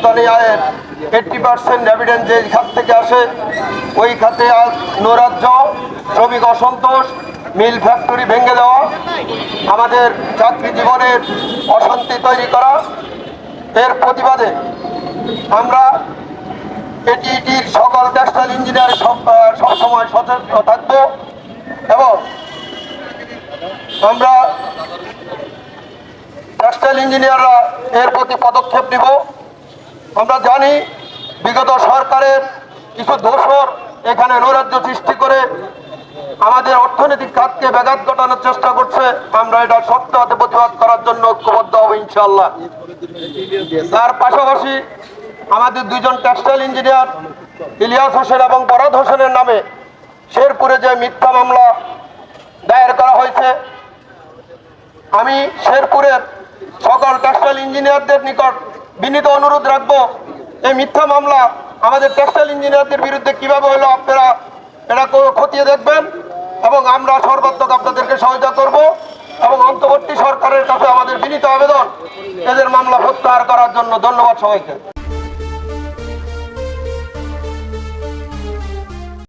রপ্তানি আয়ের eighty percent evidence যে খাত থেকে আসে, ওই খাতে আজ নৈরাজ্য, শ্রমিক অসন্তোষ, মিল ফ্যাক্টরি ভেঙে দেওয়া, আমাদের চাকরি জীবনের অশান্তি তৈরি করা, এর প্রতিবাদে আমরা এটিটির সকল টেক্সটাইল ইঞ্জিনিয়ার সবসময় সচেতন থাকব এবং আমরা টেক্সটাইল ইঞ্জিনিয়াররা এর প্রতি পদক্ষেপ নিব। আমরা জানি বিগত সরকারের কিছু দোষর এখানে নৈরাজ্য সৃষ্টি করে আমাদের অর্থনৈতিক খাতকে ব্যাঘাত ঘটানোর চেষ্টা করছে। আমরা এটা সত্য হাতে প্রতিবাদ করার জন্য ঐক্যবদ্ধ হব ইনশাল্লাহ তার পাশাপাশি আমাদের দুইজন টেক্সটাইল ইঞ্জিনিয়ার, ইলিয়াস হোসেন এবং বরাদ হোসেনের নামে শেরপুরে যে মিথ্যা মামলা দায়ের করা হয়েছে, আমি শেরপুরের সকল টেক্সটাইল ইঞ্জিনিয়ারদের নিকট বিনীত অনুরোধ রাখব, এই মিথ্যা মামলা আমাদের টেক্সটাইল ইঞ্জিনিয়ারদের বিরুদ্ধে কীভাবে হলো আপনারা এটা খতিয়ে দেখবেন এবং আমরা সর্বাত্মক আপনাদেরকে সহায়তা করব এবং অন্তর্বর্তী সরকারের কাছে আমাদের বিনীত আবেদন, এদের মামলা প্রত্যাহার করার জন্য ধন্যবাদ সবাইকে।